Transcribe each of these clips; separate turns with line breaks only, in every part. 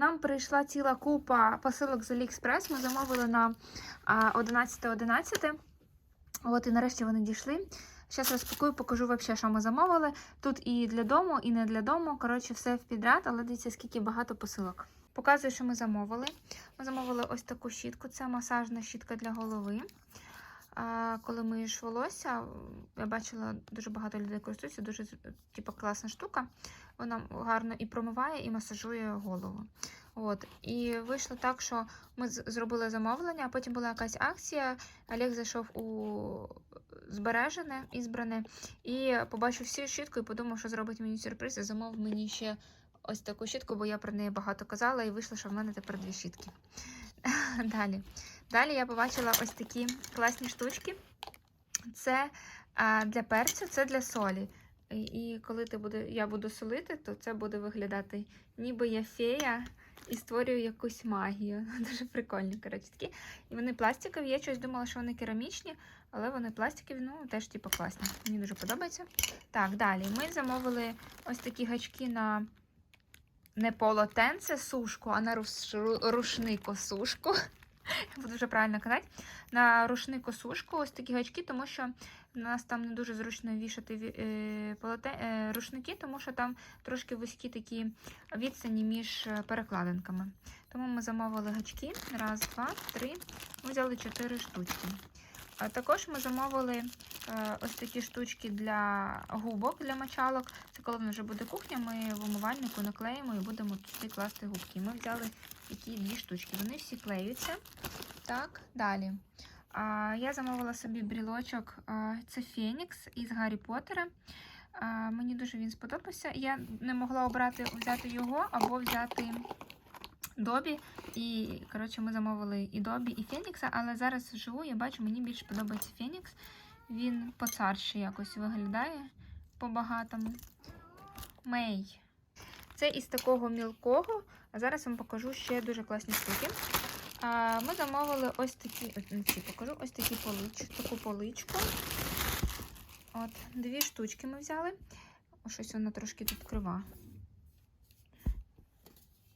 Нам прийшла ціла купа посилок з AliExpress. Ми замовили на а, 11.11. От і нарешті вони дійшли. Зараз розпакую, покажу вообще, що ми замовили. Тут і для дому, і не для дому. Коротше, все в підряд, але дивіться, скільки багато посилок. Показую, що ми замовили. Ми замовили ось таку щітку. Це масажна щітка для голови. Коли миєш волосся, я бачила, дуже багато людей користуються, дуже типу, класна штука. Вона гарно і промиває, і масажує голову. От. І вийшло так, що ми зробили замовлення, а потім була якась акція. Олег зайшов у збережене, ізбране, і побачив всю щітку і подумав, що зробить мені сюрприз, і замовив мені ще ось таку щітку, бо я про неї багато казала, і вийшло, що в мене тепер дві щітки. Далі. Далі я побачила ось такі класні штучки. Це для перцю, це для солі. І, коли ти буде, я буду солити, то це буде виглядати, ніби я фея і створюю якусь магію. Дуже прикольні, коротше, такі. І вони пластикові. Я щось думала, що вони керамічні, але вони пластикові, ну теж типу класні. Мені дуже подобається. Так, далі. Ми замовили ось такі гачки на не полотенце сушку, а на руш... ру- рушнико-сушку. Буду вже правильно казати. На рушнику сушку ось такі гачки, тому що в нас там не дуже зручно вішати ві- е, е, рушники, тому що там трошки вузькі такі відстані між е, перекладинками. Тому ми замовили гачки. Раз, два, три. Взяли чотири штучки. Також ми замовили е, ось такі штучки для губок, для мочалок. Це коли вже буде кухня, ми в умивальнику наклеїмо і будемо туди класти губки. Ми взяли такі дві штучки. Вони всі клеються. Так, далі. Я замовила собі брілочок. А, це Фенікс із Гаррі Поттера. Мені дуже він сподобався. Я не могла обрати взяти його або взяти Добі. І, коротше, ми замовили і Добі, і Фенікса, але зараз вживу я бачу, мені більше подобається Фенікс. Він поцарше якось виглядає по-багатому. Мей. Це із такого мілкого. А зараз вам покажу ще дуже класні штуки. Ми замовили ось такі, ці покажу, ось такі полич, таку поличку. От, дві штучки ми взяли. Щось вона трошки тут крива.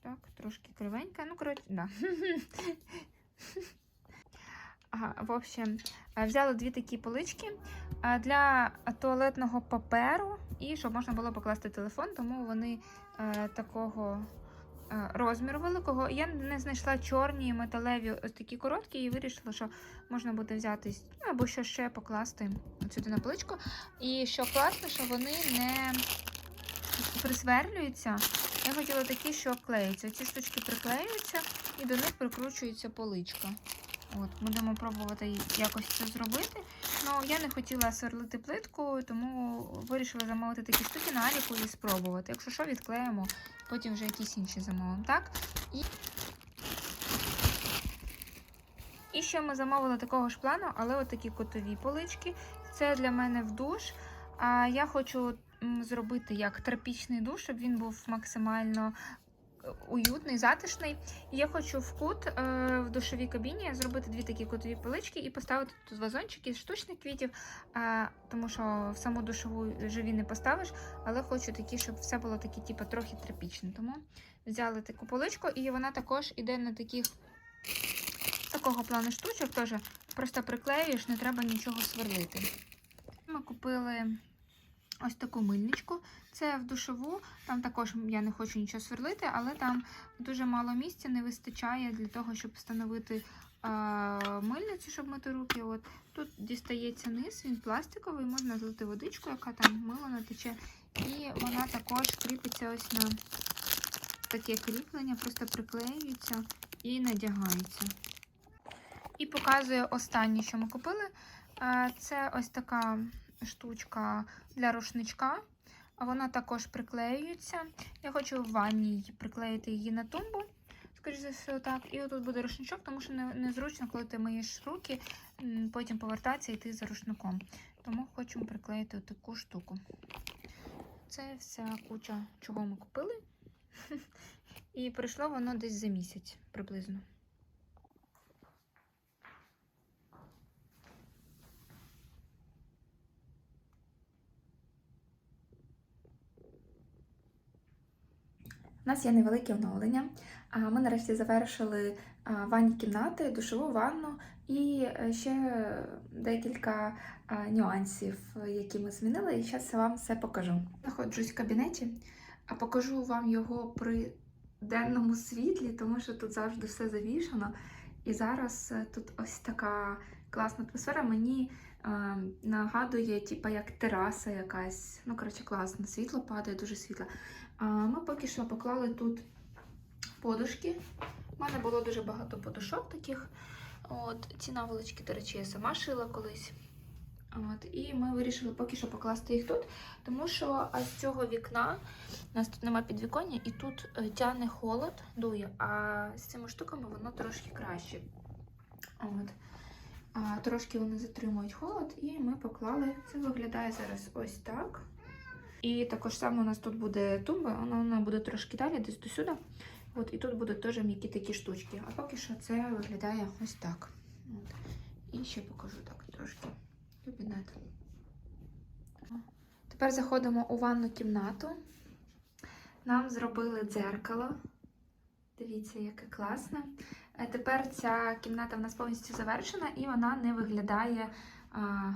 Так, трошки кривенька. Ну, коротше, да. Ага, в общем, е, взяли дві такі полички е, для туалетного паперу і щоб можна було покласти телефон, тому вони е, такого розміру великого. Я не знайшла чорні металеві ось такі короткі і вирішила, що можна буде взяти ну, або що ще покласти сюди на поличку. І що класно, що вони не присверлюються. Я хотіла такі, що клеються. Ці штучки приклеюються і до них прикручується поличка. От, будемо пробувати якось це зробити. Ну, я не хотіла сверлити плитку, тому вирішила замовити такі штуки на Аліку і спробувати. Якщо що, відклеїмо, потім вже якісь інші замовимо. Так? І... і ще ми замовили такого ж плану, але от котові полички. Це для мене в душ. А я хочу зробити як тропічний душ, щоб він був максимально е, уютний, затишний. І я хочу в кут е, в душовій кабіні зробити дві такі кутові полички і поставити тут вазончики з штучних квітів, е, тому що в саму душову живі не поставиш, але хочу такі, щоб все було таке, типу, трохи тропічне. Тому взяли таку поличку, і вона також іде на таких такого плану штучок. Теж просто приклеюєш, не треба нічого сверлити. Ми купили ось таку мильничку. Це в душову. Там також я не хочу нічого сверлити, але там дуже мало місця не вистачає для того, щоб встановити е, мильницю, щоб мити руки. От тут дістається низ, він пластиковий, можна злити водичку, яка там мило натече. І вона також кріпиться ось на таке кріплення, просто приклеюється і надягається. І показує останнє, що ми купили. Це ось така штучка для рушничка. Вона також приклеюється. Я хочу в ванній приклеїти її на тумбу. Скоріше за все, так. І отут буде рушничок, тому що незручно, коли ти миєш руки, потім повертатися і йти за рушником. Тому хочемо приклеїти таку штуку. Це вся куча, чого ми купили. І прийшло воно десь за місяць приблизно. У нас є невелике оновлення. Ми нарешті завершили ванні кімнати, душову ванну і е, ще декілька нюансів, які ми змінили. І зараз я вам все покажу. Знаходжусь в кабінеті, а покажу вам його при денному світлі, тому що тут завжди все завішано. І зараз е, тут ось така класна атмосфера. Мені е, нагадує, типа, як тераса якась. Ну, коротше, класно. Світло падає, дуже світло. Ми поки що поклали тут подушки. У мене було дуже багато подушок таких. От, ці наволочки, до речі, я сама шила колись. От, і ми вирішили поки що покласти їх тут, тому що з цього вікна у нас тут нема підвіконня, і тут е, тягне холод, дує, а з цими штуками воно трошки краще. От. А, трошки вони затримують холод, і ми поклали. Це виглядає зараз ось так. І також саме у нас тут буде тумба, вона, вона буде трошки далі, десь до сюди. От, і тут будуть теж м'які такі штучки. А поки що це виглядає ось так. От. І ще покажу так трошки. Кабінет. Тепер заходимо у ванну кімнату. Нам зробили дзеркало. Дивіться, яке класне. Е, Тепер ця кімната в нас повністю завершена і вона не виглядає а,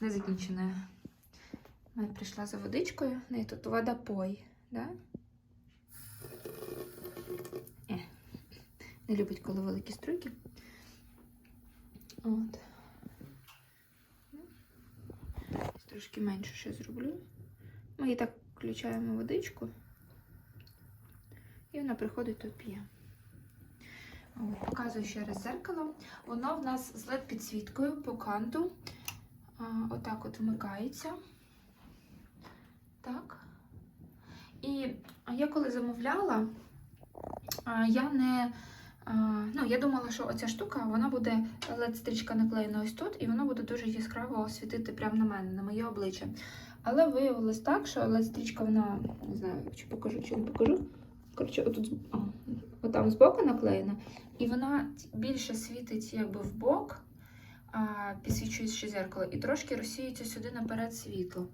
незакінченою. Я прийшла за водичкою. В неї тут водопой. Да? Е. Не любить, коли великі струйки. От. Трошки менше ще зроблю. Ми і так включаємо водичку. І вона приходить тут п'є. Показую ще раз зеркало. Воно в нас з led підсвіткою по канту. Отак от вмикається. Так. І я коли замовляла, я не. Ну, я думала, що оця штука вона буде led стрічка наклеєна ось тут, і воно буде дуже яскраво світити прямо на мене, на моє обличчя. Але виявилось так, що led стрічка, вона не знаю, чи покажу, чи не покажу. Коротше, отут отам збоку наклеєна, і вона більше світить якби в бок, підсвічуючи зеркало, і трошки розсіюється сюди наперед світло.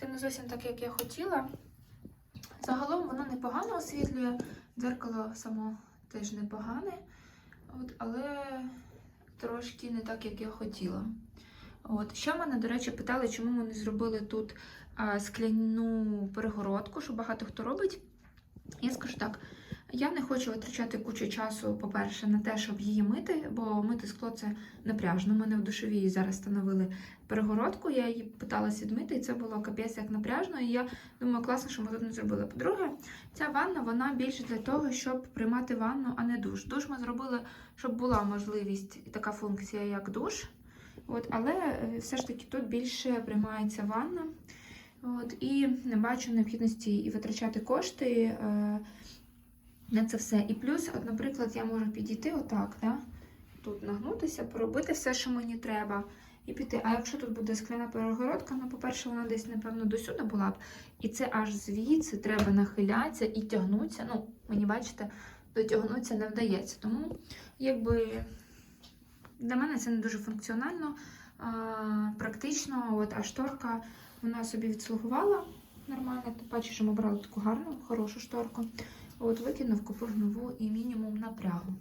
Це не зовсім так, як я хотіла. Загалом воно непогано освітлює, дзеркало само теж непогане, от, але трошки не так, як я хотіла. От. Ще мене, до речі, питали, чому ми не зробили тут а, скляну перегородку, що багато хто робить. Я скажу так, я не хочу витрачати кучу часу, по-перше, на те, щоб її мити, бо мити скло це напряжно. У мене в душовій зараз встановили перегородку, я її питалась відмити, і це було капець як напряжно. І я думаю, класно, що ми тут не зробили. По-друге, ця ванна вона більше для того, щоб приймати ванну, а не душ. Душ ми зробили, щоб була можливість і така функція, як душ. От, але е, все ж таки тут більше приймається ванна. От, і не бачу необхідності і витрачати кошти е, на це все. І плюс, от, наприклад, я можу підійти отак, да? тут нагнутися, поробити все, що мені треба, і піти. А якщо тут буде скляна перегородка, ну, по-перше, вона десь, напевно, досюди була б. І це аж звідси треба нахилятися і тягнутися. Ну, мені бачите, дотягнутися не вдається. Тому, якби для мене це не дуже функціонально, а, практично, от, а шторка. Вона собі відслугувала нормально, тим паче, що ми брали таку гарну, хорошу шторку. От викинув, купив нову і мінімум напрягу.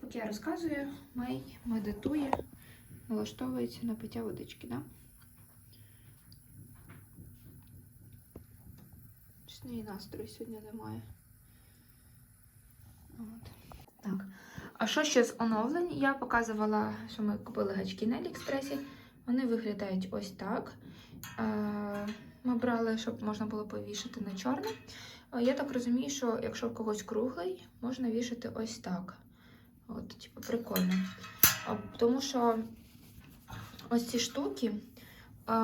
Поки я розказую, Мей медитує, налаштовується на пиття водички, да? Неї настрою сьогодні немає. От. Так. А що ще з оновлень? Я показувала, що ми купили гачки на Аліекспресі. Вони виглядають ось так. Е, Ми брали, щоб можна було повішати на чорне. Я так розумію, що якщо в когось круглий, можна вішати ось так. От, типу, прикольно. Тому що ось ці штуки. е,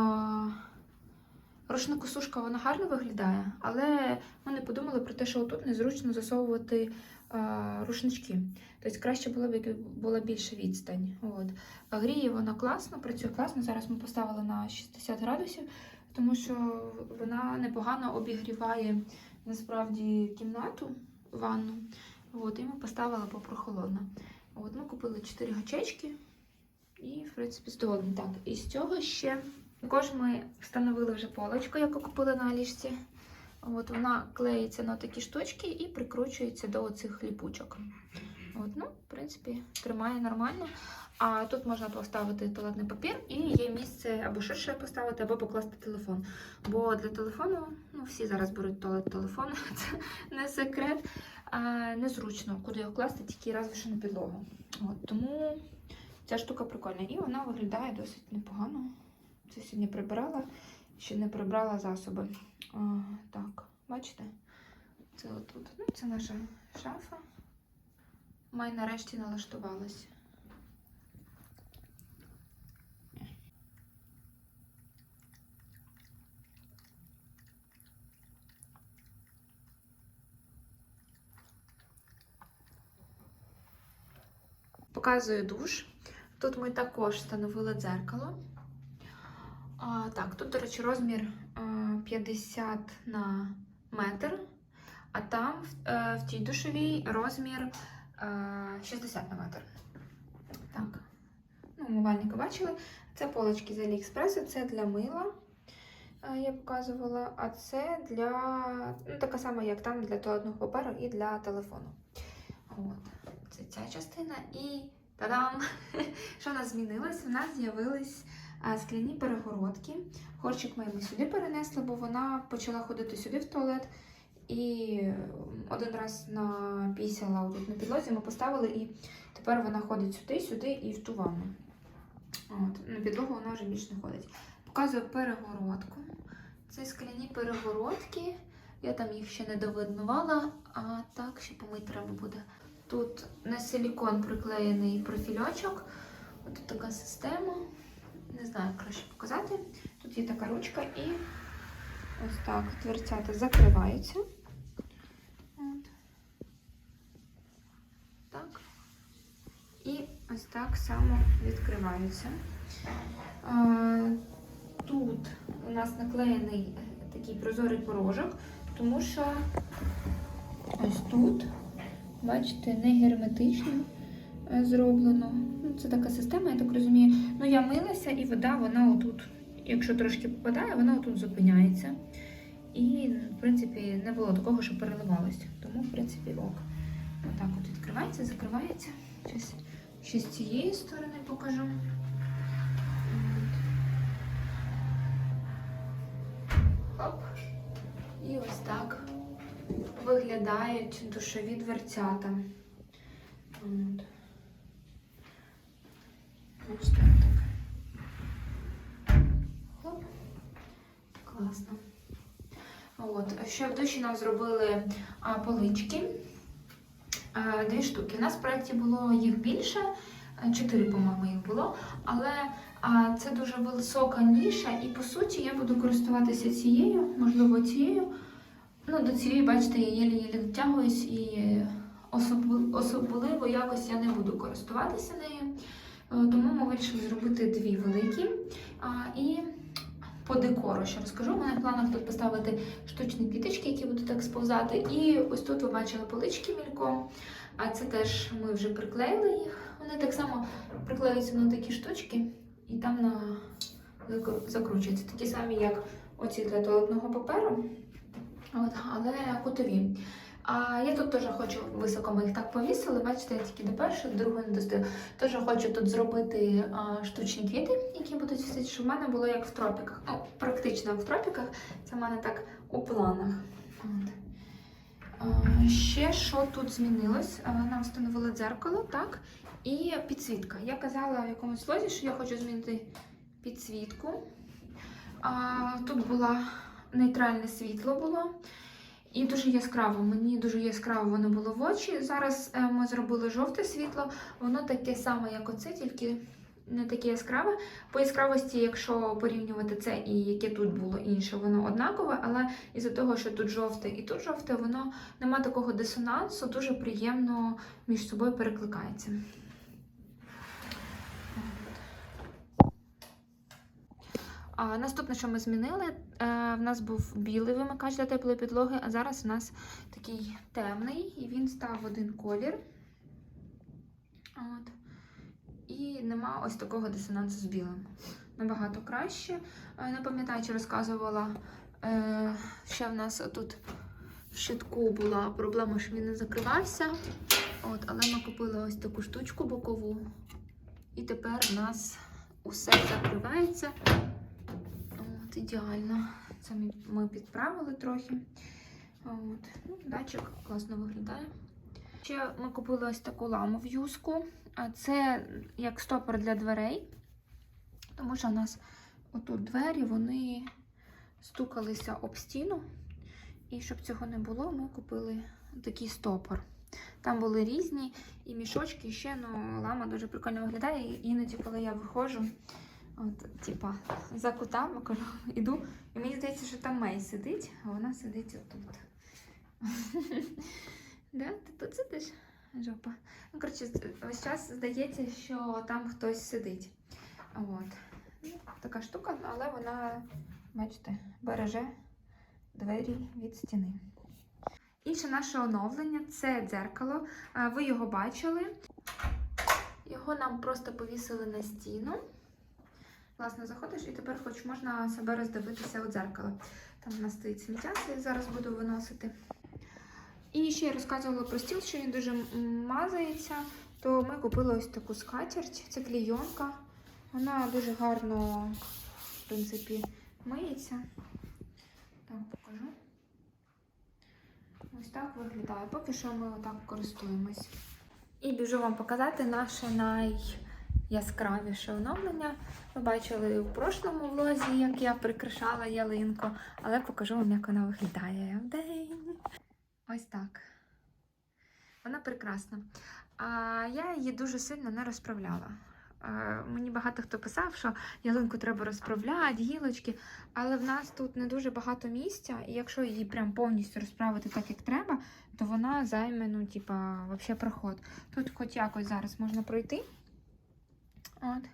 Рушникосушка вона гарно виглядає, але ми не подумали про те, що отут незручно засовувати е, рушнички. Тобто краще було б, якби була більша відстань. От. Гріє вона класно, працює класно. Зараз ми поставили на 60 градусів, тому що вона непогано обігріває насправді кімнату, ванну. От, і ми поставили попрохолодно. От, ми купили 4 гачечки і, в принципі, здоволені. Так, і з цього ще також ми встановили вже полочку, яку купили на ліжці. От вона клеїться на такі штучки і прикручується до оцих ліпучок. От, ну, в принципі, тримає нормально. А тут можна поставити туалетний папір і є місце або ширше поставити, або покласти телефон. Бо для телефону, ну всі зараз беруть туалет телефон, це не секрет. А, незручно, куди його класти, тільки разве що на підлогу. От, тому ця штука прикольна. І вона виглядає досить непогано. Це сьогодні прибирала, ще не прибрала засоби. А, так, бачите? Це отут. Ну, це наша шафа. Май нарешті налаштувалась. Показую душ. Тут ми також встановили дзеркало. А, так, тут, до речі, розмір 50 на метр, а там в, е, тій душовій розмір е, 60 на метр. Так. Ну, умивальника бачили. Це полочки з Аліекспресу, це для мила. е, Я показувала, а це для ну, така сама, як там для туалетного паперу і для телефону. От. Це ця частина. І та-дам! Що в нас змінилось? У нас з'явились скляні перегородки. Хорчик ми сюди перенесли, бо вона почала ходити сюди в туалет. І один раз напісяла тут на підлозі, ми поставили, і тепер вона ходить сюди, сюди і в ту ванну. От, на підлогу вона вже більше не ходить. Показую перегородку. Це скляні перегородки. Я там їх ще не довиднувала, а так ще помити треба буде. Тут на силікон приклеєний профільочок. Ось така система. Не знаю, як краще показати. Тут є така ручка і ось так дверцята закриваються. От. Так. І ось так само відкриваються. Тут у нас наклеєний такий прозорий порожок, тому що ось тут, бачите, не герметично е, зроблено. Ну, це така система, я так розумію. Ну, я милася, і вода, вона отут, якщо трошки попадає, вона отут зупиняється. І, в принципі, не було такого, що переливалося. Тому, в принципі, ок. Отак от відкривається, закривається. Щас ще з цієї сторони покажу. Хоп. І ось так виглядають душові дверцята. От. Бачите, так. Хоп. Класно. От. Ще в душі нам зробили а, полички. А, дві штуки. У нас в проєкті було їх більше, чотири, по-моєму, їх було. Але це дуже висока ніша, і по суті я буду користуватися цією, можливо, цією. Ну, до цієї, бачите, я єлі-єлі дотягуюсь і особливо, якось я не буду користуватися нею. Е, Тому ми вирішили зробити дві великі. І по декору ще розкажу. У мене в планах тут поставити штучні квіточки, які будуть так сповзати. І ось тут ви бачили полички мільком. А це теж ми вже приклеїли їх. Вони так само приклеюються на такі штучки і там на закручуються. Такі самі, як оці для туалетного паперу. От, але кутові. А я тут теж хочу високо ми їх так повісили. Бачите, я тільки до першої, до другої не достаю. Теж хочу тут зробити а, штучні квіти, які будуть висіти, щоб в мене було як в тропіках. Ну, практично в тропіках. Це в мене так у планах. От. А, ще що тут змінилось? А, Нам встановили дзеркало, так? І підсвітка. Я казала в якомусь слозі, що я хочу змінити підсвітку. А, тут була нейтральне світло було. І дуже яскраво. Мені дуже яскраво воно було в очі. Зараз е, ми зробили жовте світло, воно таке саме, як оце, тільки не таке яскраве. По яскравості, якщо порівнювати це і яке тут було інше, воно однакове, але із-за того, що тут жовте і тут жовте, воно нема такого дисонансу, дуже приємно між собою перекликається. А, наступне, що ми змінили, е, в нас був білий вимикач для теплої підлоги, а зараз у нас такий темний, і він став в один колір. От. І нема ось такого дисонансу з білим. Набагато краще. Е, Не пам'ятаю, чи розказувала Е, ще в нас тут в щитку була проблема, що він не закривався. От, але ми купили ось таку штучку бокову. І тепер в нас усе закривається. От, ідеально. Це ми, підправили трохи. От. Ну, датчик класно виглядає. Ще ми купили ось таку ламу юску. Це як стопор для дверей. Тому що у нас отут двері вони стукалися об стіну. І щоб цього не було, ми купили такий стопор. Там були різні і мішочки, і ще ну, лама дуже прикольно виглядає. Іноді, коли я виходжу, от, типа, за кутами кажу, іду, і мені здається, що там Мей сидить, а вона сидить отут. Да? Ти тут сидиш? Жопа. Ну, коротше, весь час здається, що там хтось сидить. От. Ну, така штука, але вона, бачите, береже двері від стіни. Інше наше оновлення це дзеркало. Ви його бачили. Його нам просто повісили на стіну. Класно заходиш, і тепер хоч можна себе роздивитися у дзеркало. Там у нас стоїть сміття, це я зараз буду виносити. І ще я розказувала про стіл, що він дуже мазається. То ми купили ось таку скатерть, це клійонка. Вона дуже гарно, в принципі, миється. Так, покажу. Ось так виглядає. Поки що ми отак користуємось. І біжу вам показати наше найяскравіше оновлення. Ви бачили в прошлому влозі, як я прикрашала ялинку, але покажу вам, як вона виглядає в день. Ось так. Вона прекрасна. А я її дуже сильно не розправляла. Мені багато хто писав, що ялинку треба розправляти, гілочки, але в нас тут не дуже багато місця, і якщо її прям повністю розправити так, як треба, то вона займе, ну, типа, взагалі проход. Тут хоч якось зараз можна пройти. От.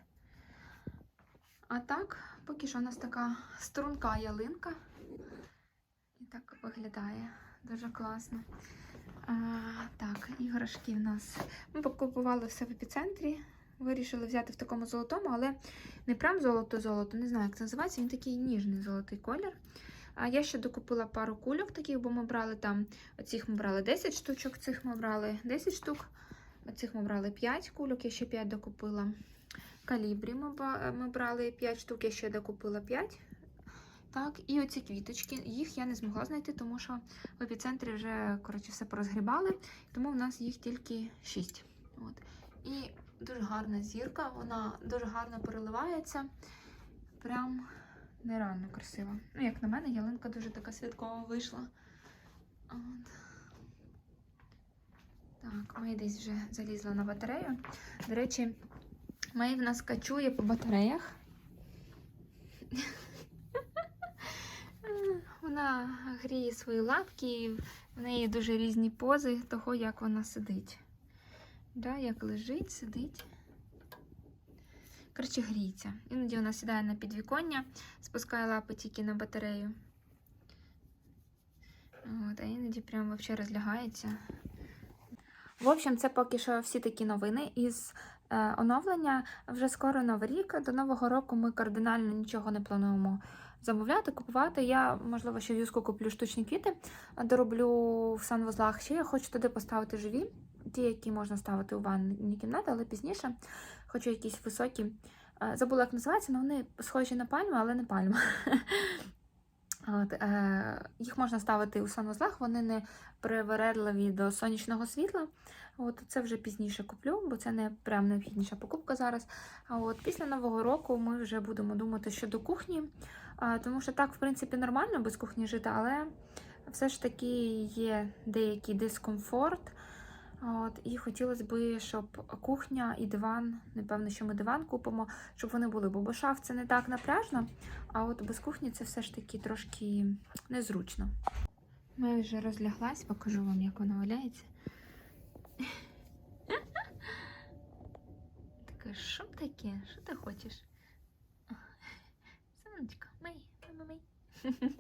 А так, поки що у нас така струнка ялинка. І так виглядає. Дуже класно. А, так, іграшки в нас. Ми покупували все в епіцентрі. Вирішили взяти в такому золотому, але не прям золото-золото, не знаю, як це називається. Він такий ніжний золотий колір. А я ще докупила пару кульок таких, бо ми брали там, оцих ми брали 10 штучок, цих ми брали 10 штук, оцих ми брали 5 кульок, я ще 5 докупила. Калібрі ми, брали 5 штук, я ще докупила 5. Так, і оці квіточки, їх я не змогла знайти, тому що в епіцентрі вже коротше, все порозгрібали, тому в нас їх тільки 6. От. І дуже гарна зірка, вона дуже гарно переливається. Прям нереально красива. Ну, як на мене, ялинка дуже така святкова вийшла. От. Так, Мей десь вже залізла на батарею. До речі, Мей в нас качує по батареях. Вона гріє свої лапки, і в неї дуже різні пози того, як вона сидить. Да, як лежить, сидить. Коротше, гріється. Іноді вона сідає на підвіконня, спускає лапи тільки на батарею. От, а іноді прям взагалі розлягається. В общем, це поки що всі такі новини із оновлення. Вже скоро новий рік. До Нового року ми кардинально нічого не плануємо замовляти, купувати. Я, можливо, ще в куплю штучні квіти, дороблю в санвузлах. Ще я хочу туди поставити живі, ті, які можна ставити у ванні кімнати, але пізніше. Хочу якісь високі. Е, Забула, як називається, але вони схожі на пальму, але не пальма. От, е, їх можна ставити у санвузлах, вони не привередливі до сонячного світла. От, це вже пізніше куплю, бо це не прям необхідніша покупка зараз. А от після Нового року ми вже будемо думати щодо кухні, тому що так, в принципі, нормально без кухні жити, але все ж таки є деякий дискомфорт. От, і хотілося б, щоб кухня і диван, напевно, що ми диван купимо, щоб вони були, бо шаф це не так напряжно, а от без кухні це все ж таки трошки незручно. Ми вже розляглась, покажу вам, як вона валяється. Така, що таке? Що ти хочеш? Сонечко, мой, мама, мий.